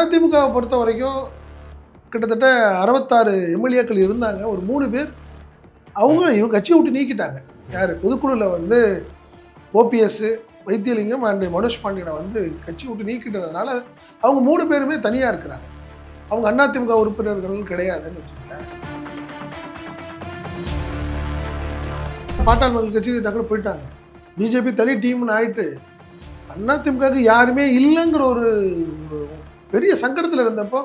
அதிமுகவை பொறுத்த வரைக்கும் கிட்டத்தட்ட அறுபத்தாறு எம்எல்ஏக்கள் இருந்தாங்க. ஒரு மூணு பேர். அவங்க இவங்க கட்சியை விட்டு நீக்கிட்டாங்க. யார்? பொதுக்குழுவில் வந்து ஓபிஎஸ் வைத்தியலிங்கம் அண்டு மனோஜ் பாண்டியனை வந்து கட்சி விட்டு நீக்கிட்டதுனால அவங்க மூணு பேருமே தனியாக இருக்கிறாங்க. அவங்க அதிமுக உறுப்பினர்கள் கிடையாதுன்னு வச்சுக்கோங்களேன். பாட்டாள் மக்கள் கட்சி டக்குனு போயிட்டாங்க. பிஜேபி தனி டீம்னு ஆயிட்டு அதிமுகவுக்கு யாருமே இல்லைங்கிற ஒரு பெரிய சங்கடத்தில் இருந்தப்போ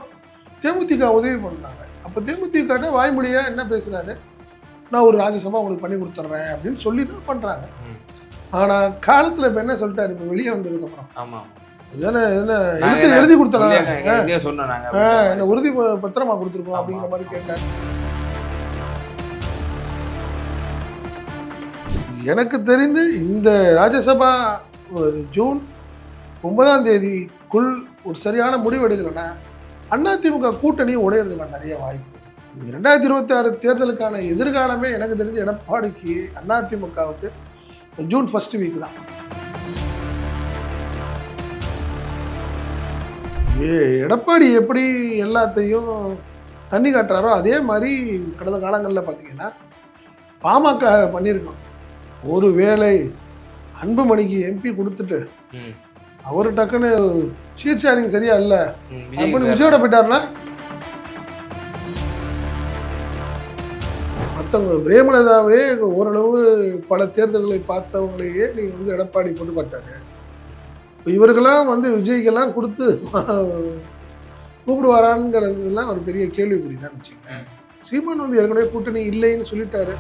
தேமுதிக உதவி பண்ணாங்க. அப்போ தேமுதிக வாய்மொழியா என்ன பேசுறாரு? நான் ஒரு ராஜ்யசபா உங்களுக்கு பண்ணி கொடுத்துட்றேன் அப்படின்னு சொல்லி தான் பண்ணுறாங்க. ஆனால் காலத்தில் இப்போ என்ன சொல்லிட்டாரு? இப்போ வெளியே வந்ததுக்கப்புறம். ஆமா. இதானே என்ன எழுதி எழுதி ஆ, என்ன உறுதி பத்திரமா கொடுத்துருக்கோம். அப்படிங்கிற மாதிரி கேட்டார். எனக்கு தெரிந்து இந்த ராஜ்யசபா ஜூன் ஒன்பதாம் தேதிக்குள் ஒரு சரியான முடிவு எடுக்கலைன்னா அதிமுக கூட்டணி உடையிறதுக்கான நிறைய வாய்ப்பு. ரெண்டாயிரத்தி இருபத்தி ஆறு தேர்தலுக்கான எதிர்காலமே எனக்கு தெரிஞ்ச எடப்பாடிக்கு அதிமுகவுக்கு ஜூன் ஃபர்ஸ்ட் வீக் தான். ஏ- எடப்பாடி எப்படி எல்லாத்தையும் தண்ணி காட்டுறாரோ அதே மாதிரி கடந்த காலங்களில் பார்த்தீங்கன்னா பாமக பண்ணியிருக்கோம் ஒரு வேளை அன்புமணிக்கு எம்பி கொடுத்துட்டு அவர் டக்குன்னு ஷீட் ஷேரிங் சரியா இல்லை. ம், அப்படி விஜய் விஜயோட போயிட்டாருன்னா? மற்றவங்க பிரேமலதாவே ஓரளவு பல தேர்தல்களை பார்த்தவங்களையே நீங்கள் வந்து எடப்பாடி போட்டு பார்த்தாரு இப்ப இவர்களாம் வந்து விஜய்க்கெல்லாம் கொடுத்து கூப்பிடுவாராங்கிறதுலாம் ஒரு பெரிய கேள்விக்குறி தான் வச்சுக்கோங்க. சீமான் வந்து ஏற்கனவே கூட்டணி இல்லைன்னு சொல்லிட்டாரு.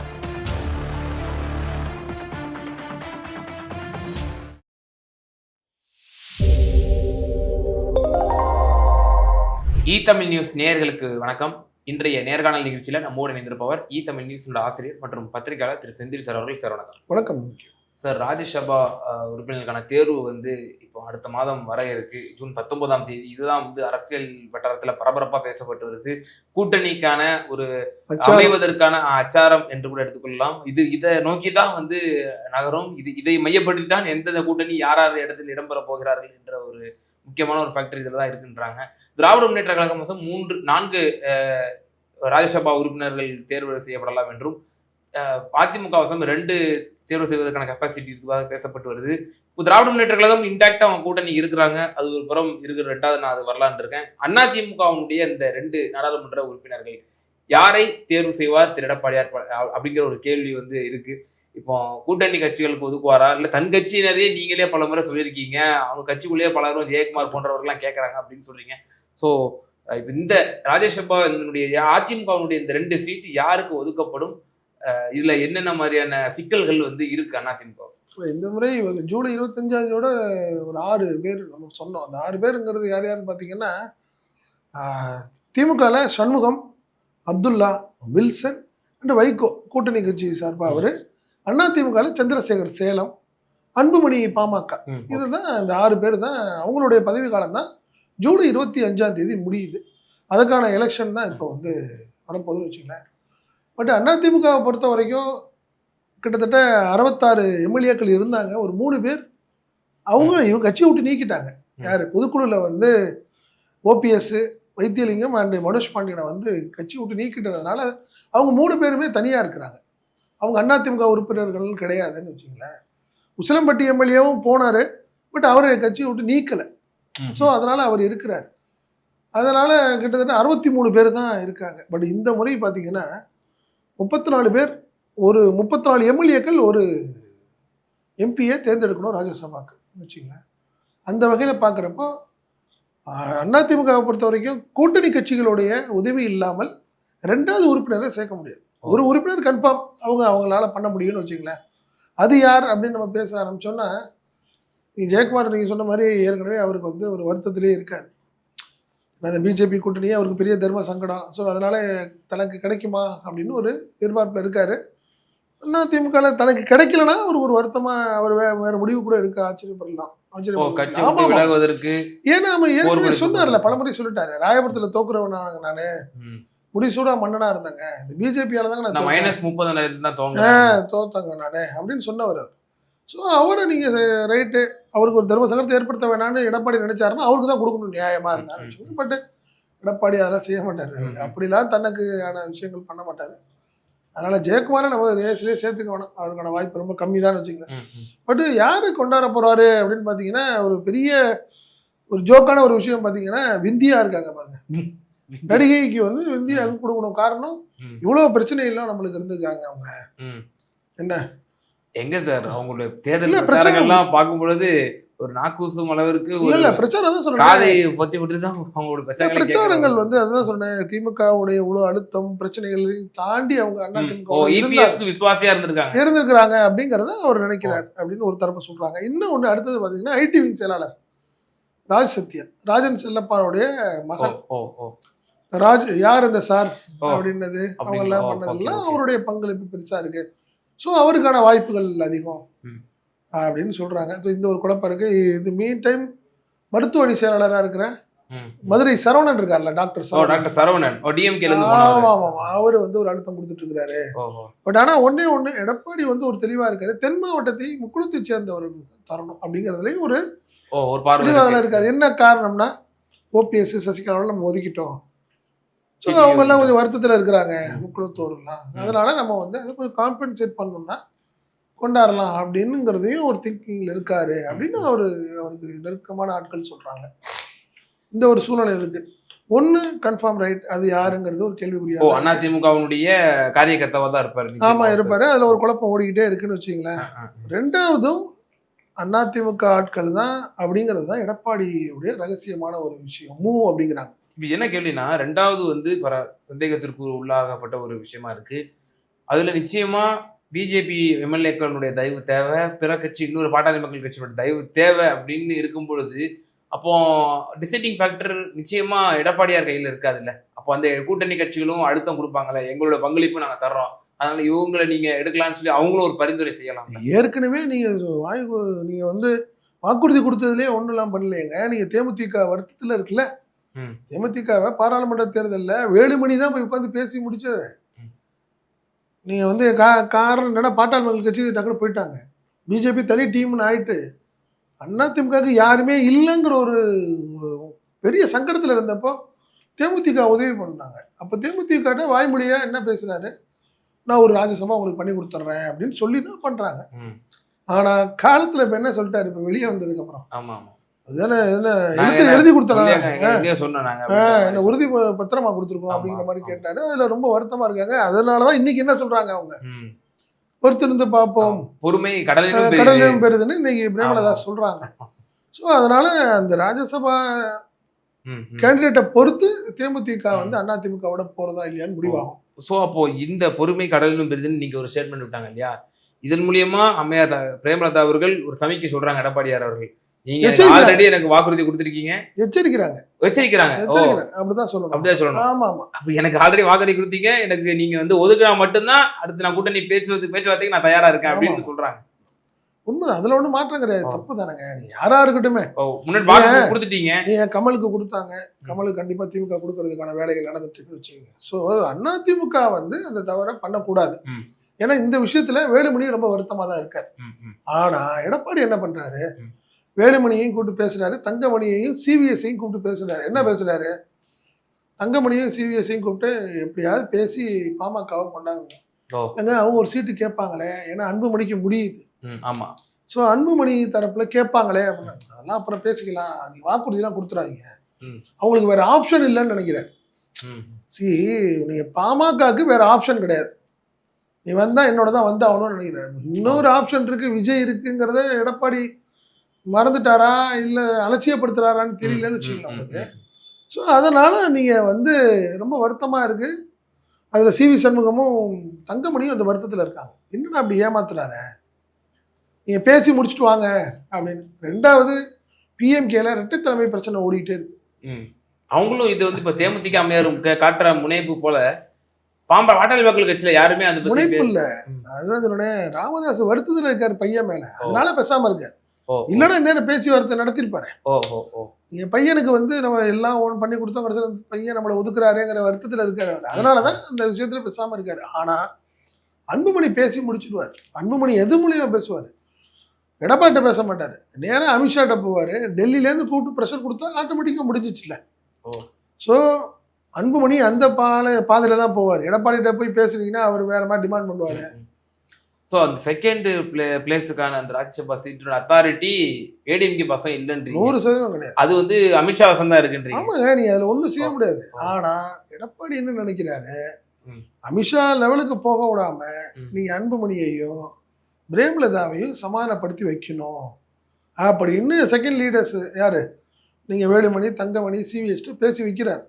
இ தமிழ் நியூஸ் நேயர்களுக்கு வணக்கம். இன்றைய நேர்காணல் நிகழ்ச்சியில நம்மோடு இணைந்திருப்பவர் இ தமிழ் நியூஸ் ஆசிரியர் மற்றும் பத்திரிகையாளர் திரு செந்தில் சார் அவர்கள். சார் வணக்கம். வணக்கம். சார் ராஜ்யசபா உறுப்பினர்களுக்கான தேர்வு வந்து இப்போ அடுத்த மாதம் வர இருக்கு. ஜூன் பத்தொன்பதாம் தேதி. இதுதான் வந்து அரசியல் வட்டாரத்துல பரபரப்பா பேசப்பட்டு வருது. கூட்டணிக்கான ஒரு அமைவதற்கான அச்சாரம் என்று கூட எடுத்துக்கொள்ளலாம். இது இதை நோக்கி தான் வந்து நகரும். இது இதை மையப்படுத்தி தான் எந்தெந்த கூட்டணி யார் யார் இடத்தில் இடம்பெற போகிறார்கள் என்ற ஒரு முக்கியமான ஒரு ஃபேக்டர் இதில் தான் இருக்குன்றாங்க. திராவிட முன்னேற்ற கழகம் வசம் மூன்று நான்கு அஹ், ராஜ்யசபா உறுப்பினர்கள் தேர்வு செய்யப்படலாம் என்றும் அஹ், அதிமுக வசம் ரெண்டு தேர்வு செய்வதற்கான கெப்பாசிட்டி இருப்பதாக பேசப்பட்டு வருது. இப்போ திராவிட முன்னேற்ற கழகம் இன்டாக்டா அவங்க கூட்டணி இருக்கிறாங்க. அது ஒரு புறம் இருக்கிற ரெண்டாவது நான் அது வரலான் இருக்கேன். அதிமுகவுடைய இந்த ரெண்டு நாடாளுமன்ற உறுப்பினர்கள் யாரை தேர்வு செய்வார்? திரு. எடப்பாடியார் அப்படிங்கிற ஒரு கேள்வி வந்து இருக்கு. இப்போ கூட்டணி கட்சிகளுக்கு ஒதுக்குவாரா? இல்ல தன் கட்சியினரே நீங்களே பல முறை சொல்லியிருக்கீங்க. அவங்க கட்சிக்குள்ளேயே பலரும் ஜெயக்குமார் போன்றவர்கள்லாம் கேட்கறாங்க அப்படின்னு சொல்றீங்க. ஸோ இப்போ இந்த ராஜ்யசபா இதனுடைய அதிமுகவுடைய இந்த ரெண்டு சீட் யாருக்கு ஒதுக்கப்படும்? இதுல என்னென்ன மாதிரியான சிக்கல்கள் வந்து இருக்கு அதிமுக? இந்த முறை ஜூலை இருபத்தஞ்சாந்தோட ஒரு ஆறு பேர் நம்ம சொன்னோம். அந்த ஆறு பேருங்கிறது யார் யாருன்னு பார்த்தீங்கன்னா திமுகவில் சண்முகம் அப்துல்லா வில்சன் அண்ட் வைகோ கூட்டணி கட்சி சார்பாக அவர். அண்ணா திமுகவில் சந்திரசேகர் சேலம் அன்புமணி பாமக. இதுதான் இந்த ஆறு பேர் தான் அவங்களுடைய பதவி காலம் தான். ஜூலை இருபத்தி அஞ்சாம் தேதி முடியுது. அதுக்கான எலெக்ஷன் தான் இப்போ வந்து வரப்போகுதுன்னு வச்சுங்களேன் பட் அதிமுகவை பொறுத்த வரைக்கும் கிட்டத்தட்ட அறுபத்தாறு எம்எல்ஏக்கள் இருந்தாங்க. ஒரு மூணு பேர். அவங்க இவங்க கட்சியை விட்டு நீக்கிட்டாங்க. யார்? பொதுக்குழுவில் வந்து ஓபிஎஸ் வைத்தியலிங்கம் அண்டு மனோஜ் பாண்டியனை வந்து கட்சி விட்டு நீக்கிட்டதுனால அவங்க மூணு பேருமே தனியாக இருக்கிறாங்க. அவங்க அதிமுக உறுப்பினர்கள் கிடையாதுன்னு வச்சுங்களேன் உசிலம்பட்டி எம்எல்ஏவும் போனார். பட் அவர் கட்சியை விட்டு நீக்கலை. ஸோ அதனால் அவர் இருக்கிறார். அதனால் கிட்டத்தட்ட அறுபத்தி மூணு பேர் தான் இருக்காங்க. பட் இந்த முறை பார்த்தீங்கன்னா முப்பத்தி நாலு பேர் ஒரு முப்பத்தி நாலு எம்எல்ஏக்கள் ஒரு எம்பியை தேர்ந்தெடுக்கணும் ராஜ்யசபாக்கு வச்சுங்களேன் அந்த வகையில் பார்க்குறப்போ அதிமுகவை பொறுத்த வரைக்கும் கூட்டணி கட்சிகளுடைய உதவி இல்லாமல் ரெண்டாவது உறுப்பினரை சேர்க்க முடியாது. ஒரு உறுப்பினர் கன்ஃபார்ம் அவங்க அவங்களால பண்ண முடியும்னு வச்சுங்களேன் அது யார் அப்படின்னு நம்ம பேச ஆரம்பிச்சோன்னா ஜெயக்குமார் நீங்கள் சொன்ன மாதிரி ஏற்கனவே அவருக்கு வந்து ஒரு வருத்தத்திலே இருக்கார். அந்த பிஜேபி கூட்டணியே அவருக்கு பெரிய தர்ம சங்கடம். ஸோ அதனால தனக்கு கிடைக்குமா அப்படின்னு ஒரு எதிர்பார்ப்பில் இருக்காரு. அண்ணா திமுகவில் தனக்கு கிடைக்கலனா ஒரு ஒரு வருத்தமாக அவர் வே வேற முடிவு கூட எடுக்க ஆச்சரியப்படலாம். ஏன்னா அவன் ஏற்கனவே சொன்னார்ல. பலமுறை சொல்லிட்டாரு. ராயபுரத்தில் தோக்குறவனாங்க நானு. முடிசூடா மன்னனா இருந்தாங்க. இந்த பிஜேபியால தாங்க நான். மைனஸ் முப்பதாயிரத்து தான் ஆ, தோங்க தோத்தாங்க நானே அப்படின்னு சொன்னவர் அவர். ஸோ அவரை நீங்கள் ரைட்டு அவருக்கு ஒரு தர்ம சங்கடத்தை ஏற்படுத்த வேணாம்னு எடப்பாடி நினைச்சாருன்னா அவருக்கு தான் கொடுக்கணும் நியாயமா இருந்தாலும் பட் எடப்பாடி அதெல்லாம் செய்ய மாட்டாரு. அப்படிலாம் தனக்கு ஆன விஷயங்கள் பண்ண மாட்டாரு அதனால ஜெயக்குமாரை நம்ம ரேஸ்லேயே சேர்த்துக்க வேணும் அவருக்கான வாய்ப்பு ரொம்ப கம்மி தான் வச்சுக்கோங்க ம், ம். பட் யாரு கொண்டாட போறாரு அப்படின்னு பார்த்தீங்கன்னா ஒரு பெரிய ஒரு ஜோக்கான ஒரு விஷயம் பார்த்தீங்கன்னா விந்தியா இருக்காங்க பாருங்க நடிகைக்கு வந்து விந்தியாவுக்கு கொடுக்கணும் காரணம் ம். இவ்வளவு பிரச்சனை எல்லாம் நம்மளுக்கு இருந்திருக்காங்க அவங்க. என்ன? எங்க சார்? அவங்களுடைய தேர்தல் பிரச்சாரம் பிரச்சாரங்கள்லாம் பார்க்கும் பொழுது ஒரு நாக்கூசும் அளவிற்கு இல்ல பிரச்சாரம் தான் சொல்றேன். காதை பொத்தி விட்டு தான் அவங்களோட பிரச்சாரங்களை பிரச்சாரங்கள். வந்து அதுதான் சொன்னேன் திமுகவுடைய இவ்வளவு அழுத்தம் பிரச்சனைகளையும் தாண்டி அவங்க அண்ணா. திமுக இபிஎஸ்க்கு விசுவாசியா இருந்திருக்காங்க. இருந்திருக்கிறாங்க அப்படிங்கறத அவர் நினைக்கிறார் அப்படின்னு ஒரு தரப்பு சொல்றாங்க. இன்னும் ஒண்ணு அடுத்தது பாத்தீங்கன்னா ஐடி விங் செயலாளர் ராஜ் சத்யன். ராஜன் செல்லப்பாவுடைய ஓ மகன் ராஜ் யார் இந்த சார். அப்படின்னது அவங்க? எல்லாம் பண்ணதெல்லாம். அவருடைய பங்களிப்பு பெருசா இருக்கு. ஸோ அவருக்கான வாய்ப்புகள் அதிகம். அப்படின்னு சொல்றாங்க. So, இந்த ஒரு குழப்பம் இருக்கு. இது மீன் டைம் மருத்துவ அணி செயலாளராக இருக்கிற ம். மதுரை சரவணன் இருக்கார்ல டாக்டர் டாக்டர் சரவணன். ஓ டிஎம்கேல இருந்து ஆமா போனவர். ஆமா ஆமா அவரு வந்து ஒரு அழுத்தம் கொடுத்துட்டு இருக்கிறாரு பட் ஆனா ஒண்ணே ஒண்ணு எடப்பாடி வந்து ஒரு தெளிவா இருக்காரு. தென் மாவட்டத்தை முக்குளத்தை சேர்ந்தவர்களுக்கு தரணும் அப்படிங்கறதுலயும் ஒரு ஒரு பார்வை தெளிவாக இருக்கு. இருக்காரு. என்ன காரணம்னா ஓபிஎஸ் சசிகலாவில் நம்ம ஒதுக்கிட்டோம். ஸோ சரி, அவங்க எல்லாம் okay. கொஞ்சம் வருத்தத்தில் இருக்கிறாங்க. முக்குளத்தோர்லாம். அதனால நம்ம வந்து அதை கொஞ்சம் காம்பன்சேட் பண்ணோம்னா கொண்டாடலாம் அப்படின்னுங்கிறதையும் ஒரு திங்கிங்ல இருக்காரு அப்படின்னு அவரு அவருக்கு நெருக்கமான ஆட்கள் சொல்றாங்க இந்த ஒரு சூழ்நிலை இருக்கு ஒண்ணு கன்ஃபார்ம் ரைட் அது யாருங்கிறது ஒரு ஓ கேள்விக்குறியா அதிமுகவினுடைய காரியகர்த்தாவா தான் இருப்பாரு நிச்சயமா ஆமா ஒருத்தர். இருப்பாரு அதுல ஒரு குழப்பம் ஓடிக்கிட்டே இருக்குன்னு வச்சுங்களேன். ரெண்டாவதும் அதிமுக ஆட்கள் தான் அப்படிங்கிறது தான் எடப்பாடியுடைய ரகசியமான ஒரு விஷயம் மூ அப்படிங்கிறாங்க இப்போ என்ன கேள்வினா ரெண்டாவது வந்து பர சந்தேகத்திற்கு உள்ளாகப்பட்ட ஒரு விஷயமா இருக்கு. அதுல நிச்சயமா பிஜேபி எம்எல்ஏக்களுடைய தயவு தேவை. பிற கட்சி இன்னொரு பாட்டாளி மக்கள் கட்சியோட தயவு தேவை அப்படின்னு இருக்கும் பொழுது அப்போ டிசைடிங் ஃபேக்டர் நிச்சயமா எடப்பாடியார் கையில இருக்காதுல்ல. அப்போ அந்த கூட்டணி கட்சிகளும் அழுத்தம் கொடுப்பாங்கல்ல. எங்களோட பங்களிப்பு நாங்க தர்றோம். அதனால இவங்களை நீங்க எடுக்கலாம்னு சொல்லி அவங்களும் ஒரு பரிந்துரை செய்யலாம். ஏற்கனவே நீங்க வாய் நீங்க வந்து வாக்குறுதி கொடுத்ததுலேயே ஒன்றும் எல்லாம் பண்ணலையேங்க. நீங்க தேமுதிக வருத்தத்துல இருக்குல்ல. தேமுதிகவை பாராளுமன்ற தேர்தல்ல வேலுமணி தான் போய் உட்காந்து பேசி முடிச்சது. ம். நீங்க வந்து கா காரணம் என்னன்னா பாட்டாளி மக்கள் கட்சி டக்குனு போயிட்டாங்க. பிஜேபி தனி டீம்னு ஆயிட்டு அண்ணா திமுகவுக்கு யாருமே இல்லைங்கிற ஒரு பெரிய சங்கடத்துல இருந்தப்போ தேமுதிக உதவி பண்ணாங்க. அப்போ தேமுதிக வாய்மொழியா என்ன பேசுனாரு நான் ஒரு ராஜ்யசபா உங்களுக்கு பண்ணி கொடுத்துட்றேன் அப்படின்னு சொல்லி தான் பண்றாங்க. ம். ஆனா காலத்துல இப்ப என்ன சொல்லிட்டாரு? இப்ப வெளியே வந்ததுக்கு அப்புறம். ஆமா ஆமா. அதுதானே என்ன எழுத்து எழுதி கொடுத்தா சொல்லியாங்க, எங்க- எங்கேயோ சொன்னோம் நாங்க அப்படின்ற என்ன மாதிரி. உறுதி பத்திரமா கொடுத்துருக்கோம் அப்படிங்கிற மாதிரி. கேட்டாரு. அதுல ரொம்ப வருத்தமா இருக்காங்க. அதனாலதான் இன்னைக்கு என்ன சொல்றாங்க அவங்க. பொறுத்திருந்து பார்ப்போம். பொறுமை கடலிலும். கடலும் பெறுதுன்னு இன்னைக்கு பிரேமலதாஸ் சொல்றாங்க. ஸோ அதனால அந்த ராஜ்யசபா. கேண்டிடேட்டை பொறுத்து தேமுதிக வந்து அண்ணா திமுகவோட போறதா இல்லையான்னு முடிவாகும். சோ அப்போ இந்த பொறுமை கடலிலும் பெரிதுன்னு நீங்க ஒரு ஸ்டேட்மெண்ட் விட்டாங்க இல்லையா? இதன் மூலியமா அம்மையார் பிரேமலதா அவர்கள் ஒரு சமிக்கை சொல்றாங்க எடப்பாடியார் அவர்கள். நீங்க. ஆல்ரெடி எனக்கு வாக்குறுதி கொடுத்திருக்கீங்க. எச்சரிக்கிறாங்க. எச்சரிக்கிறாங்க. அப்படிதான் சொல்லணும். அப்படிதான் சொல்லணும். ஆமா ஆமா அப்ப எனக்கு ஆல்ரெடி வாக்குறுதி கொடுத்தீங்க. எனக்கு நீங்க வந்து ஒதுக்குனா மட்டும்தான் அடுத்து நான் கூட்டணி பேச்சுவது பேச்சுவார்த்தைக்கு நான் தயாரா இருக்கேன் அப்படின்னு. சொல்றாங்க. உண்மை அதுல ஒண்ணும் மாற்றம் கிடையாது. தப்பு தானேங்க. நீ யாரா இருக்கட்டுமே. முன்னாடி கொடுத்துட்டீங்க. நீங்க கமலுக்கு கொடுத்தாங்க. கமலுக்கு கண்டிப்பா திமுக கொடுக்கறதுக்கான வேலைகள் நடந்துட்டு இருக்குன்னு வச்சுக்கோங்க. ஸோ அண்ணா திமுக வந்து அந்த தவிர பண்ணக்கூடாது. ஏன்னா இந்த விஷயத்துல வேலுமணி ரொம்ப வருத்தமா தான் இருக்காரு. ஆனா எடப்பாடி என்ன பண்றாரு. வேலுமணியையும் கூப்பிட்டு பேசுறாரு தங்கமணியையும் சிவிஎஸ்ஐயும் கூப்பிட்டு பேசுறாரு என்ன பேசுறாரு தங்கமணியும் சிவிஎஸ்ஐயும் கூப்பிட்டு எப்படியாவது பேசி பாமகவை கொண்டாங்க. ஏங்க அவங்க ஒரு சீட்டு கேட்பாங்களே? ஏன்னா அன்புமணிக்கு முடியுது. ஆமா. ஸோ அன்புமணி தரப்புல கேட்பாங்களே அப்படின்னு. அதெல்லாம் அப்புறம் பேசிக்கலாம். நீங்க வாக்குறுதிலாம் கொடுத்துறாதீங்க. அவங்களுக்கு வேற ஆப்ஷன் இல்லைன்னு நினைக்கிறேன். சி நீங்க பாமகக்கு வேற ஆப்ஷன் கிடையாது. நீ வந்தா என்னோட தான் வந்தாகணும்னு நினைக்கிறேன். இன்னொரு ஆப்ஷன் இருக்கு விஜய் இருக்குங்கிறத எடப்பாடி மறந்துட்டாரா? இல்ல அலட்சியப்படுத்துறாரான்னு தெரியலன்னு வச்சுக்கலாம் உங்களுக்கு. ஸோ அதனால நீங்க வந்து ரொம்ப வருத்தமா இருக்கு. அதுல சிவி சண்முகமும் தங்கமணியும் அந்த வருத்தத்துல இருக்காங்க. என்னடா அப்படி ஏமாத்துறாரு? நீங்க பேசி முடிச்சுட்டு வாங்க. அப்படின்னு. ரெண்டாவது பிஎம்கேல இரட்டை தலைமை பிரச்சனை ஓடிக்கிட்டே இருக்கு. ம். அவங்களும் இது வந்து இப்ப தேமுதிக அம்மையார் கா- காட்டுற முனைப்பு போல பாம்பா பாட்டாளி மக்கள் கட்சியில யாருமே பத்தி முனைப்பு இல்ல. அதுதான் சொன்னேன் ராமதாஸ் வருத்தத்துல இருக்காரு பையன் மேல. அதனால பேசாம இருக்காரு. இல்லைன்னா நேரம் பேச்சுவார்த்தை நடத்திருப்பாரு என் பையனுக்கு வந்து நம்ம எல்லாம் ஒன்று பண்ணி கொடுத்தோம் கடைசியில் பையன் நம்மளை ஒதுக்குறாருங்கிற வருத்தத்துல இருக்காரு அவர். அதனாலதான் அந்த விஷயத்துல பேசாம இருக்காரு. ஆனா அன்புமணி பேசி முடிச்சிடுவார். அன்புமணி எது மூலியமா பேசுவார்? எடப்பாட்ட பேச மாட்டார். நேரா அமித்ஷாட்ட போவார். டெல்லியிலேருந்து கூப்பிட்டு ப்ரெஷர் கொடுத்தா ஆட்டோமேட்டிக்காக முடிஞ்சிச்சுல. ஸோ அன்புமணி அந்த பாலை பாதையில தான் போவார். எடப்பாடிகிட்ட போய் பேசுனீங்கன்னா அவர் வேற மாதிரி டிமாண்ட் பண்ணுவார். ஸோ அந்த செகண்ட் பிளே பிளேஸுக்கான அந்த ராஜ்யசபா சீட்டோட அத்தாரிட்டி ஏடிஎம்கே பசங்க இல்லைன்றீங்க. நூறு சதவீதம் கிடையாது. அது வந்து அமித்ஷா வசம் தான் இருக்குன்றீங்க. ஆமாங்க நீ அதில் ஒன்றும் செய்ய. முடியாது. ஓ. ஆனா எடப்பாடி என்ன நினைக்கிறாரு. அமித்ஷா லெவலுக்கு போக விடாம. நீங்க அன்புமணியையும் பிரேமலதாவையும் சமாதானப்படுத்தி வைக்கணும். அப்படின்னு செகண்ட் லீடர்ஸ் யாரு? நீங்க வேலுமணி தங்கமணி சிவிஎஸ்ட்டு பேசி வைக்கிறார்.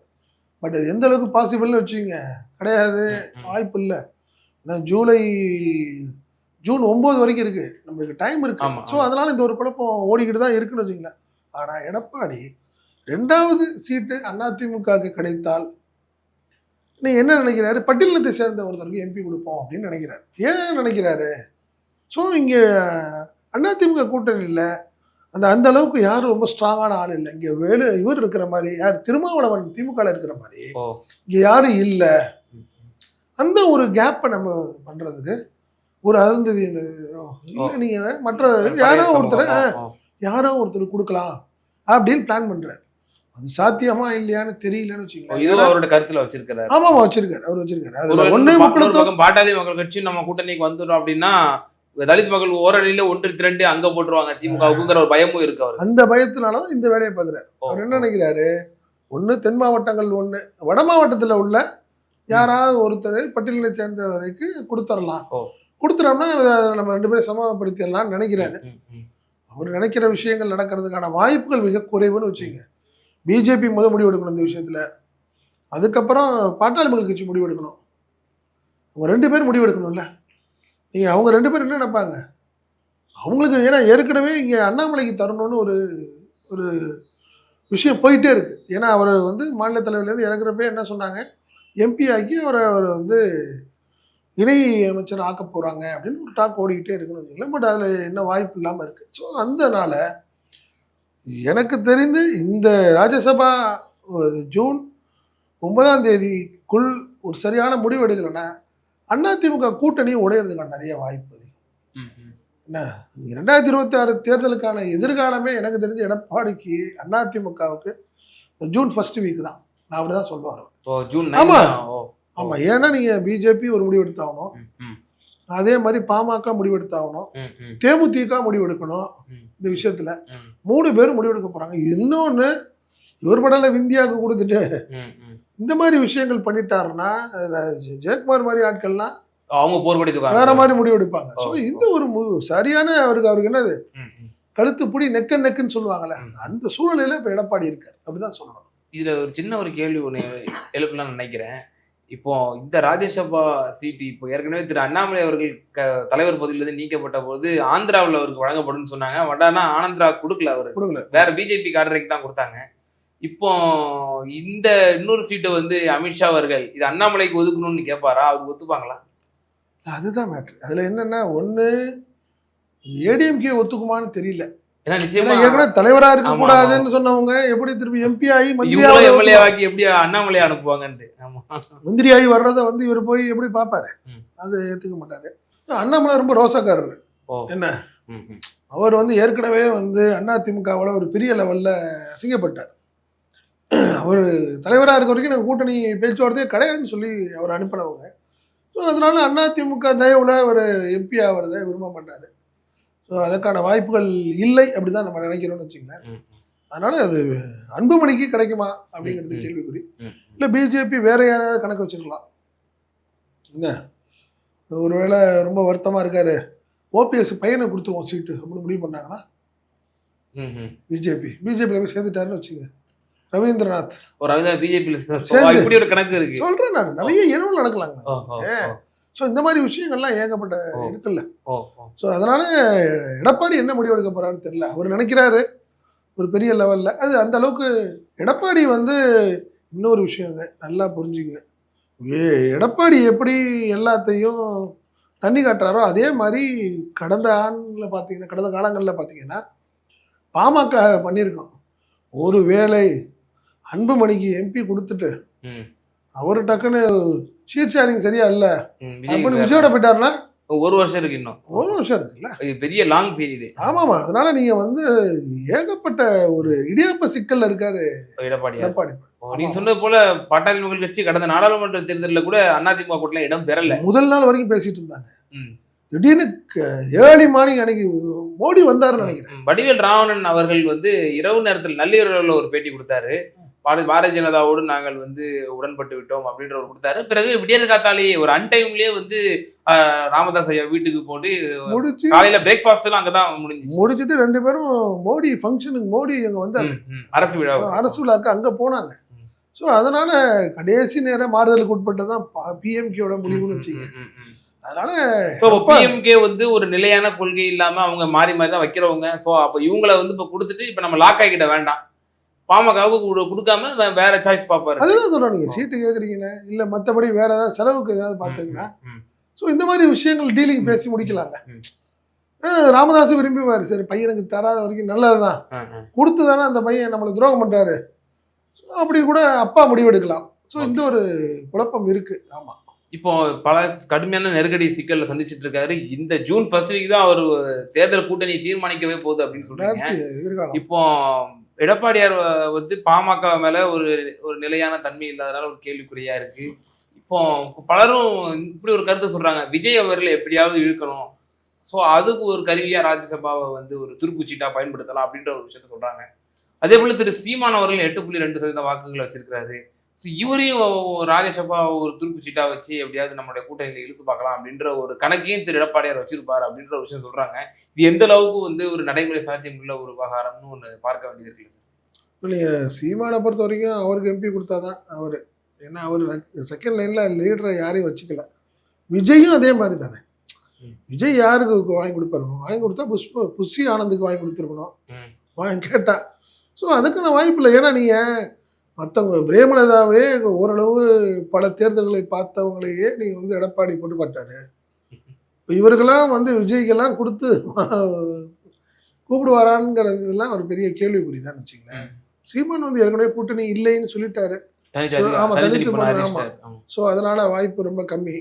பட் அது எந்த அளவுக்கு பாசிபிள்னு வச்சுங்க கிடையாது. வாய்ப்பு இல்லை. ஜூலை ஜூன் ஒன்பது வரைக்கும் இருக்கு. நம்மளுக்கு டைம் இருக்கு. ஸோ. அதனால இந்த ஒரு குழப்பம் ஓடிக்கிட்டு தான் இருக்குன்னு வச்சுங்களேன். ஆனா எடப்பாடி ரெண்டாவது சீட்டு அதிமுகவுக்கு கிடைத்தால் நீ என்ன நினைக்கிறாரு? பட்டியலத்தை சேர்ந்த ஒருத்தருக்கு எம்பி கொடுப்போம் அப்படின்னு நினைக்கிறாரு. ஏன் நினைக்கிறாரு? ஸோ இங்கே அதிமுக கூட்டணியில் அந்த அந்த அளவுக்கு யாரும் ரொம்ப ஸ்ட்ராங்கான ஆள் இல்லை. இங்கே வேலு இவர் இருக்கிற மாதிரி யார்? திருமாவளவன் திமுகவில் இருக்கிற மாதிரி இங்கே யாரும் இல்லை. அந்த ஒரு கேப்பை நம்ம பண்றதுக்கு ஒரு அருந்ததி இல்லை நீங்க மற்ற யாரோ ஒருத்தர் யாரோ ஒருத்தர் கொடுக்கலாம் அப்படின்னு பிளான் பண்றாரு. அது சாத்தியமா இல்லையான்னு தெரியலன்னு வச்சுக்கோங்க. அவரோட கருத்துல வச்சிருக்கிறாரு. ஆமாமா வச்சிருக்காரு. அவர் வச்சிருக்காரு. அதுல முக்கியத்துவம் பக்கம் பாட்டாளி மக்கள் கட்சி நம்ம கூட்டணிக்கு வந்துடும் அப்படின்னா தலித் மக்கள் ஓரணியில ஒன்று திரண்டு அங்க போட்டுருவாங்க. திமுகவுக்குங்கிற ஒரு பயமும் இருக்கு அவருக்கு. அந்த பயத்தினாலதான் இந்த வேலையை பார்க்குறாரு. அவர் என்ன நினைக்கிறாரு? ஒண்ணு தென் மாவட்டங்கள் ஒண்ணு வட மாவட்டத்துல உள்ள யாராவது ஒருத்தர் பட்டியலை சேர்ந்தவருக்கு கொடுத்துடலாம். கொடுத்துட்டோம்னா நம்ம ரெண்டு பேரும் சமப்படுத்திடலாம்னு நினைக்கிறாரு. அவர் நினைக்கிற விஷயங்கள் நடக்கிறதுக்கான வாய்ப்புகள் மிக குறைவுன்னு வச்சுங்க பிஜேபி முத முடிவு எடுக்கணும் இந்த விஷயத்துல. அதுக்கப்புறம் பாட்டாளி மக்கள் கட்சி முடிவு எடுக்கணும். அவங்க ரெண்டு பேரும் முடிவு எடுக்கணும்ல. நீங்க அவங்க ரெண்டு பேரும் என்ன நினைப்பாங்க? அவங்களுக்கு ஏன்னா ஏற்கனவே இங்க அண்ணாமலைக்கு தரணும்னு ஒரு ஒரு விஷயம் போயிட்டே இருக்கு. ஏன்னா அவர் வந்து மாநில தலைவர்லேருந்து இறங்குறப்ப என்ன சொன்னாங்க? எம்பி ஆக்கி அவரை அவர் வந்து இணை அமைச்சர் ஆக்க போறாங்க அப்படின்னு ஒரு டாக் ஓடிக்கிட்டே இருக்குன்னு வச்சுக்கலாம் பட் அதுல என்ன வாய்ப்பு இல்லாம இருக்கு. ஸோ அந்தனால எனக்கு தெரிந்து இந்த ராஜ்யசபா ஜூன் ஒன்பதாம் தேதிக்குள் ஒரு சரியான முடிவு எடுக்கலைன்னா அதிமுக கூட்டணி உடையிறதுக்கான நிறைய வாய்ப்பு இருக்கு. ம், ம். ரெண்டாயிரத்தி இருபத்தி ஆறு தேர்தலுக்கான எதிர்காலமே எனக்கு தெரிஞ்ச எடப்பாடிக்கு அதிமுகவுக்கு ஜூன் ஃபர்ஸ்ட் வீக் தான். நான் அப்படிதான் சொல்லுவார் ஓ ஜூன் ஆமா. 9 ஓ. ஆமா ஏன்னா நீங்க பிஜேபி ஒரு முடிவு எடுத்தாகணும் அதே மாதிரி பாமக முடிவு எடுத்தாகணும் ம், ம், தேமுதிக முடிவு எடுக்கணும் ம். இந்த விஷயத்துல. மூணு பேரும் முடிவு எடுக்க போறாங்க. இன்னொன்னு இவர் படல விந்தியாவுக்கு கொடுத்துட்டு. இந்த மாதிரி விஷயங்கள் பண்ணிட்டாருன்னா ஜெயக்குமார் மாதிரி ஆட்கள்லாம் அவங்க போர்படி வேற மாதிரி முடிவு எடுப்பாங்க ஸோ இந்த ஒரு சரியான அவருக்கு அவருக்கு என்னது. கழுத்து புடி நெக்க நெக்குன்னு சொல்லுவாங்கல்ல. அந்த சூழ்நிலையில இப்ப எடப்பாடி இருக்காரு. அப்படிதான் சொல்லணும். இதுல ஒரு சின்ன ஒரு கேள்வி ஒண்ணு எழுப்பலாம்னு நினைக்கிறேன். இப்போ இந்த ராஜ்யசபா சீட்டு இப்போ ஏற்கனவே திரு அண்ணாமலை அவர்கள் க- தலைவர் பதவியிலிருந்து நீக்கப்பட்ட போது ஆந்திராவில் அவருக்கு வழங்கப்படும்னு சொன்னாங்க. வடானா ஆனந்திரா கொடுக்கல அவரு. கொடுக்கல. வேற பிஜேபி காரரைக்கு தான் கொடுத்தாங்க. இப்போ இந்த இன்னொரு சீட்டை வந்து அமித்ஷா அவர்கள் இது அண்ணாமலைக்கு ஒதுக்கணும்னு கேட்பாரா அவர் ஒத்துப்பாங்களா? அதுதான் மேட்ரு அதுல என்னன்னா ஒண்ணு ஏடிஎம்கே ஒத்துக்குமான்னு தெரியல. ஏன்னா நிச்சயமா ஏற்கனவே தலைவரா இருக்க கூடாதுன்னு சொன்னவங்க எப்படி திருப்பி எம்பி ஆகி மந்திரியாவது எம்எல்ஏ ஆக்கி எப்படி அண்ணாமலை அனுப்புவாங்கன்ட்டு. ஆமா. மந்திரி ஆகி வர்றதை வந்து இவர் போய் எப்படி பார்ப்பாரு. அது ஏத்துக்க மாட்டாரு. அண்ணாமலை ரொம்ப ரோசக்காரர். என்ன. அவர் வந்து ஏற்கனவே வந்து அதிமுகவோட ஒரு பெரிய லெவல்ல அசிங்கப்பட்டார். அவர் தலைவராக இருக்க வரைக்கும் நாங்கள் கூட்டணி பேச்சுவார்த்தையே கிடையாதுன்னு சொல்லி அவர் அனுப்பினவங்க. ஸோ அதனால அதிமுக தயவுல அவர் எம்பி ஆகிறத விரும்ப மாட்டார். ஸோ அதற்கான வாய்ப்புகள் இல்லை அப்படிதான் நம்ம நினைக்கிறோம்னு வச்சுங்களேன் ம், அதனால அது அன்புமணிக்கு கிடைக்குமா அப்படிங்கிறது. கேள்விக்குறி. இல்லை பிஜேபி வேற யாராவது கணக்கு வச்சிருக்கலாம். என்ன? ஒருவேளை ரொம்ப வருத்தமா இருக்காரு. ஓபிஎஸ் பையனை கொடுத்துருவோம் சீட்டு அப்படின்னு முடிவு பண்ணாங்கன்னா. பிஜேபி பிஜேபியில் போய் சேர்ந்துட்டாருன்னு வச்சுங்க ரவீந்திரநாத். ஒரு ரவீந்திரா பிஜேபியில் சேர்ந்து. இப்படி ஒரு கணக்கு இருக்கு. சொல்றேன் நான். நிறைய இரவு நடக்கலாங்க. ஸோ இந்த மாதிரி விஷயங்கள்லாம் ஏகப்பட்ட. இருக்குல்ல. ஸோ அதனால எடப்பாடி என்ன முடிவு எடுக்க போறாருன்னு தெரியல. அவர் நினைக்கிறாரு ஒரு பெரிய லெவல்ல. அது அந்த அளவுக்கு எடப்பாடி வந்து இன்னொரு விஷயங்க. நல்லா புரிஞ்சுங்க. எடப்பாடி எப்படி எல்லாத்தையும் தண்ணி காட்டுறாரோ அதே மாதிரி கடந்த ஆண்டில் பார்த்தீங்கன்னா கடந்த காலங்களில் பார்த்தீங்கன்னா பாமக பண்ணியிருக்கோம். ஒரு வேளை அன்புமணிக்கு எம்பி கொடுத்துட்டு அவர் டக்குன்னு ஷீட் ஷேரிங் சரியா இல்லை. அப்படின்னு விஜய் விஜயோட போயிட்டாருன்னா ஒரு வருஷம் இருக்கு இன்னும். ஒரு வருஷம் இருக்குல்ல? இது பெரிய லாங் பீரியடு ஆமாமா அதனால நீங்க வந்து ஏகப்பட்ட ஒரு இடியாப்ப சிக்கல்ல இருக்காரு எடப்பாடியார் எடப்பாடி. நீங்க சொன்னது போல பாட்டாளி மக்கள் கட்சி கடந்த நாடாளுமன்ற தேர்தலில் கூட அதிமுக கூட்டல இடம் பெறல. முதல் நாள் வரைக்கும் பேசிட்டு இருந்தாங்க. திடீர்னு ஏர்லி மார்னிங் அன்னைக்கு மோடி வந்தாருன்னு நினைக்கிறேன். வடிவேல் ராவணன் அவர்கள் வந்து இரவு நேரத்தில் நள்ளிரவுல ஒரு பேட்டி கொடுத்தாரு. பார- பாரதிய ஜனதாவோடு நாங்கள் வந்து உடன்பட்டு விட்டோம் அப்படின்ற ஒரு கொடுத்தாரு. பிறகு விடியற் காத்தாலேயே ஒரு அன்டைம்லயே வந்து ராமதாஸ் ஐயா வீட்டுக்கு போட்டு முடிச்சு காலையில பிரேக்ஃபாஸ்ட் எல்லாம் அங்கதான் முடிஞ்சுச்சு. முடிச்சிட்டு ரெண்டு பேரும் மோடி ஃபங்க்ஷனுக்கு மோடி அங்க வந்து. அரசு விழா அரசு விழாக்கு அங்க போனாங்க. ஸோ அதனால கடைசி நேரம் மாறுதலுக்கு உட்பட்டதான் பிஎம்கேயோட முடிவுன்னு வச்சுங்க. அதனால அப்ப- பிஎம்கே வந்து ஒரு நிலையான கொள்கை இல்லாம அவங்க மாறி மாறி தான் வைக்கிறவங்க. ஸோ அப்போ இவங்கள வந்து இப்போ கொடுத்துட்டு இப்போ நம்ம லாக் ஆகிட்ட வேண்டாம். பாமகவுக்கு கொடு- கொடுக்காம வேற சாய்ஸ் பார்ப்பாரு. அதுதான் சொல்றேன் நீங்க சீட்டு கேக்குறீங்கன்னு. இல்ல மத்தபடி வேற ஏதாவது செலவுக்கு ஏதாவது பாத்தீங்கன்னா ஸோ இந்த மாதிரி விஷயங்கள் டீலிங் பேசி முடிக்கலாங்க ராமதாஸ் விரும்புவார். சரி பையனுக்கு தராத வரைக்கும் நல்லதுதான். கொடுத்து தானே அந்த பையன் நம்மளை துரோகம் பண்றாரு. அப்படி கூட அப்பா முடிவெடுக்கலாம். ஸோ இந்த ஒரு குழப்பம் இருக்கு. ஆமா. இப்போ பல கடுமையான நெருக்கடி சிக்கல்ல சந்திச்சிட்டு இருக்காரு. இந்த ஜூன் ஃபர்ஸ்ட் வீக் தான் அவர் தேர்தல் கூட்டணி தீர்மானிக்கவே போகுது அப்படின்னு சொல்றீங்க. எதிர்காலம். இப்போ எடப்பாடியார் வந்து பாமக மேல ஒரு ஒரு நிலையான தன்மை இல்லாதனால ஒரு கேள்விக்குறியா இருக்கு. இப்போ பலரும் இப்படி ஒரு கருத்தை சொல்றாங்க. விஜய் அவர்கள் எப்படியாவது இழுக்கணும். ஸோ அதுக்கு ஒரு கருவியா ராஜ்யசபாவை வந்து ஒரு துருப்புச்சீட்டா பயன்படுத்தலாம் அப்படின்ற ஒரு விஷயத்த சொல்றாங்க. அதே போல திரு சீமான் அவர்கள் எட்டு புள்ளி ரெண்டு சதவீத வாக்குகள் வச்சிருக்கிறாரு. ஸோ இவரையும் ராஜ்யசபா ஒரு துருப்புச்சீட்டா வச்சு எப்படியாவது நம்மளுடைய கூட்டணியில இழுத்து பார்க்கலாம் அப்படின்ற ஒரு கணக்கையும் திரு எடப்பாடியார் வச்சிருப்பாரு அப்படின்ற ஒரு விஷயம் சொல்றாங்க. இது எந்த அளவுக்கு வந்து ஒரு நடைமுறை சாத்தியமுள்ள ஒரு விவகாரம்னு ஒன்று பார்க்க வேண்டியது இருக்குல்ல சார்? நீங்க சீமானை பொறுத்த வரைக்கும் அவருக்கு எம்பி கொடுத்தாதான் அவர். ஏன்னா அவர் செகண்ட் லைன்ல லீடரை யாரையும் வச்சுக்கல. விஜயும் அதே மாதிரி தானே. விஜய் யாருக்கு வாங்கி கொடுப்பாரு? வாங்கி கொடுத்தா புஷ்ப புஷி ஆனந்துக்கு வாங்கி கொடுத்துருக்கணும். வாங்கி கேட்டா. ஸோ அதுக்கான வாய்ப்பு இல்லை. ஏன்னா நீங்க மற்றவங்க பிரேமலதாவே ஓரளவு பல தேர்தல்களை பார்த்தவங்களையே நீங்க வந்து எடப்பாடி போட்டு பார்த்தாரு இப்ப இவருக்கெல்லாம் வந்து விஜய்க்கெல்லாம் கொடுத்து கூப்பிடுவாராங்கிறதுலாம் ஒரு பெரிய கேள்விக்குறி தான் வச்சுங்களேன் சீமான் வந்து ஏற்கனவே கூட்டணி இல்லைன்னு சொல்லிட்டாரு. தனித்தனி ஆமா, தனித்தனி தனித்து போன போன, அறிவிச்சிட்டாரு. ஆமா. ஸோ அதனால வாய்ப்பு ரொம்ப கம்மி.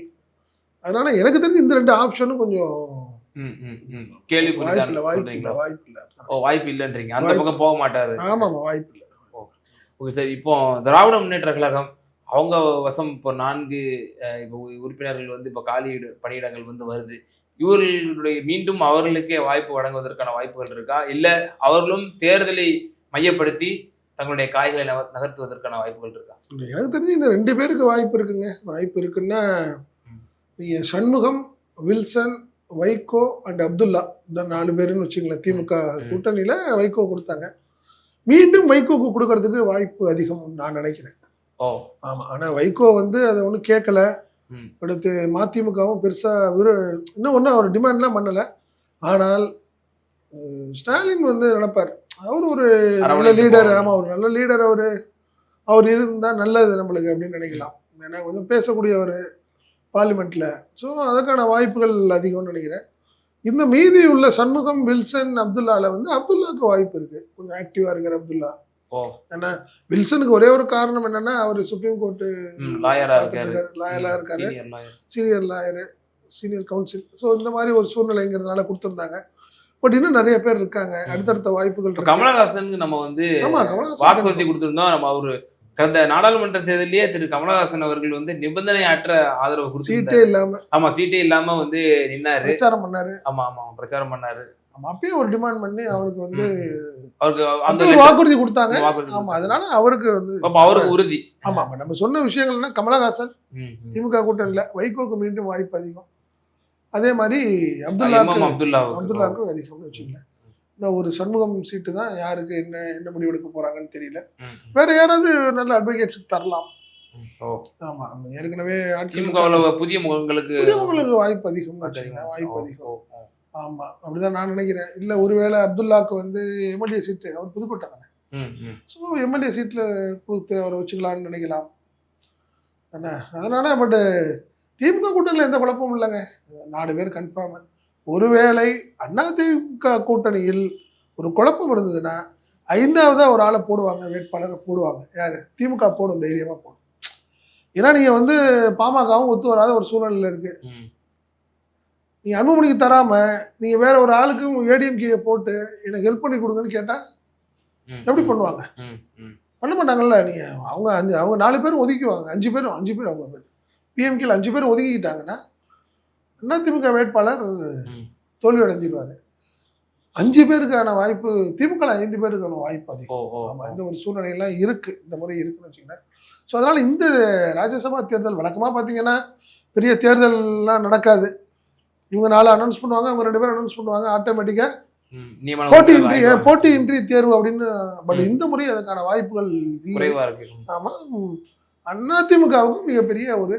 அதனால எனக்கு தெரிஞ்சு இந்த ரெண்டு ஆப்ஷனும் கொஞ்சம். கேள்விக்குறி வாய்ப்பு இல்லை வாய்ப்பு இல்லை? வாய்ப்பு இல்லைன்றீங்க. அந்த பக்கம் போக மாட்டாரு. ஆமாமா வாய்ப்பு இல்லை ஓகே சார் இப்போ திராவிட முன்னேற்ற கழகம் அவங்க வசம் இப்போ நான்கு இப்போ உறுப்பினர்கள் வந்து இப்போ காலியிட பணியிடங்கள் வந்து வருது. இவர்களுடைய மீண்டும் அவர்களுக்கே வாய்ப்பு வழங்குவதற்கான வாய்ப்புகள் இருக்கா? இல்ல அவர்களும் தேர்தலை மையப்படுத்தி தங்களுடைய காய்களை நக- நகர்த்துவதற்கான வாய்ப்புகள் இருக்கா? எனக்கு தெரிஞ்சு இந்த ரெண்டு பேருக்கு வாய்ப்பு இருக்குங்க. வாய்ப்பு இருக்குன்னா ம். நீங்க சண்முகம் வில்சன் வைகோ அண்ட் அப்துல்லா இந்த நாலு பேருன்னு வச்சுங்களேன் திமுக. கூட்டணியில வைகோ கொடுத்தாங்க. மீண்டும் வைகோக்கு கொடுக்கறதுக்கு வாய்ப்பு அதிகம் நான் நினைக்கிறேன். ஓ. ஆமா ஆனா வைகோ வந்து அதை ஒன்றும் கேட்கல. அடுத்து மதிமுகவும் பெருசா விரு இன்னும் ஒன்றும் அவர் டிமாண்ட்லாம் பண்ணல. ஆனால் ஸ்டாலின் வந்து நினைப்பார். அவர் ஒரு நல்ல லீடர் போவார். ஆமா ஒரு நல்ல லீடர் அவரு. அவர் இருந்தா நல்லது நம்மளுக்கு அப்படின்னு நினைக்கலாம். ஏன்னா கொஞ்சம் பேசக்கூடியவர் பார்லிமெண்ட்ல ஸோ அதுக்கான வாய்ப்புகள் அதிகம்னு நினைக்கிறேன். இந்த மீதி உள்ள சண்முகம் வில்சன் அப்துல்லால வந்து அப்துல்லாக்கு வாய்ப்பு இருக்கு. கொஞ்சம் ஆக்டிவா இருக்கிற அப்துல்லா. ஏன்னா வில்சனுக்கு ஒரே ஒரு காரணம் என்னன்னா அவர் சுப்ரீம் கோர்ட்டு லாயரா இருக்காரு. லாயலா இருக்காரு. Senior lawyer senior lawyer counsel so இந்த மாதிரி ஒரு சூழ்நிலைங்கிறதுனால கொடுத்துருந்தாங்க. பட் இன்னும் நிறைய பேர் இருக்காங்க. அடுத்தடுத்த வாய்ப்புகள். கமலஹாசனுக்கு நம்ம வந்து ஆமா கமலஹாசன் வாக்குறுதி கொடுத்திருந்தோம். நம்ம அவரு கடந்த நாடாளுமன்ற தேர்தலிலேயே திரு கமலஹாசன் அவர்கள் வந்து நிபந்தனையற்ற ஆதரவு சீட்டே இல்லாம. ஆமா சீட்டே இல்லாம வந்து நின்னாரு. பிரச்சாரம் பண்ணாரு. ஆமா ஆமா பிரச்சாரம் பண்ணாரு. ஆமா, அப்பயே ஒரு டிமாண்ட் பண்ணி அவருக்கு வந்து அவருக்கு அந்த வாக்குறுதி கொடுத்தாங்க. ஆமா. அதனால அவருக்கு வந்து அவருக்கு உறுதி. ஆமா அப்ப நம்ம சொன்ன விஷயங்கள்னா கமலஹாசன். திமுக கூட்டணியில வைகோக்கு மீண்டும் வாய்ப்பு அதிகம். அதே மாதிரி எம் அப்துல்லாக்கு எம் அப்துல்லாவுக்கு அப்துல்லாக்கும் அதிகம்னு வச்சுக்கல இன்னும் ஒரு சண்முகம் சீட்டு தான் யாருக்கு என்ன என்ன முடிவு எடுக்க போறாங்கன்னு தெரியல. வேற யாராவது நல்ல அட்வொகேட்ஸுக்கு தரலாம். ஆமா ஏற்கனவே ஆட்சியில் திமுகவுல புதிய முகங்களுக்கு வாய்ப்பு அதிகம். வாய்ப்பு அதிகம். ஆமா அப்படிதான் நான் நினைக்கிறேன். இல்ல ஒருவேளை அப்துல்லாக்கு வந்து எம்எல்ஏ சீட்டு அவர் புதுக்கோட்டை தானே. ஸோ எம்எல்ஏ சீட்ல கொடுத்து அவரை வச்சுக்கலாம்னு நினைக்கலாம். என்ன? அதனால பட் திமுக கூட்டணியில் எந்த குழப்பமும் இல்லைங்க. நாலு பேர் கன்ஃபார்ம் ஒருவேளை அதிமுக கூட்டணியில் ஒரு குழப்பம் இருந்ததுன்னா ஐந்தாவதா ஒரு ஆளை போடுவாங்க வேட்பாளரை போடுவாங்க. யாரு? திமுக போடும் தைரியமா போடும். ஏன்னா நீங்க வந்து பாமகவும் ஒத்து வராத ஒரு சூழ்நிலையில இருக்கு. ம். நீங்கள் அன்புமணிக்கு தராமல் நீங்கள் வேற ஒரு ஆளுக்கு ஏடிஎம்கே போட்டு எனக்கு ஹெல்ப் பண்ணி கொடுங்கன்னு கேட்டால் எப்படி பண்ணுவாங்க. பண்ண மாட்டாங்கல்ல நீங்கள் அவங்க அஞ்சு அவங்க நாலு பேர் ஒதுக்குவாங்க அஞ்சு பேரும் அஞ்சு பேர் அவங்க பேர். பிஎம்கேல அஞ்சு பேர் ஒதுக்கிக்கிட்டாங்கன்னா அதிமுக வேட்பாளர் ம். தோல்வி அடைஞ்சிருவாரு அஞ்சு பேருக்கான வாய்ப்பு திமுக ஐந்து பேருக்கான வாய்ப்பு அதிகம். ஓ ஓ ஆமா இந்த ஒரு சூழ்நிலையெல்லாம் இருக்கு. இந்த முறை இருக்குன்னு வச்சுக்கோங்களேன். ஸோ அதனால இந்த ராஜ்யசபா தேர்தல் வழக்கமாக பார்த்தீங்கன்னா பெரிய தேர்தல்லாம் நடக்காது. இவங்க நாலு அனௌன்ஸ் பண்ணுவாங்க அவங்க ரெண்டு பேரும் அனௌன்ஸ் பண்ணுவாங்க ஆட்டோமேட்டிக்காக ம், நியமன போட்டி உறுப்பினர் இன்றி ஆயிடுவாங்க. போட்டி இன்றி தேர்வு அப்படின்னு பட். இந்த முறை அதுக்கான வாய்ப்புகள் இல்லை. குறைவா இருக்கு. ஆமா ம். அதிமுகவுக்கும் மிகப்பெரிய ஒரு.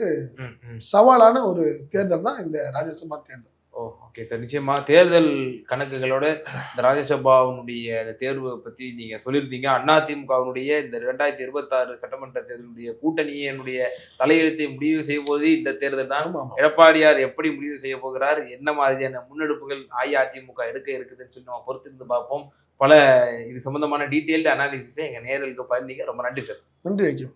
சவாலான ஒரு தேர்தல் தான் இந்த ராஜ்யசபா தேர்தல். ஓ ஓகே சார் நிச்சயமா தேர்தல் கணக்குகளோட இந்த ராஜ்யசபாவுடைய அந்த தேர்வை பத்தி நீங்க சொல்லியிருந்தீங்க. அதிமுகவினுடைய இந்த ரெண்டாயிரத்தி இருபத்தாறு சட்டமன்ற தேர்தலுடைய கூட்டணியினுடைய தலையெழுத்தை முடிவு செய்யும் போது இந்த தேர்தல் தான் எடப்பாடியார் எப்படி முடிவு செய்ய போகிறார் என்ன மாதிரியான முன்னெடுப்புகள் அஇஅதிமுக எடுக்க இருக்குதுன்னு சொல்லி நம்ம பொறுத்திருந்து பார்ப்போம். பல இது சம்பந்தமான டீட்டெயில்டு அனாலிசிஸை எங்க நேரலுக்கு பகிர்ந்தீங்க. ரொம்ப நன்றி சார் நன்றி வைக்கும்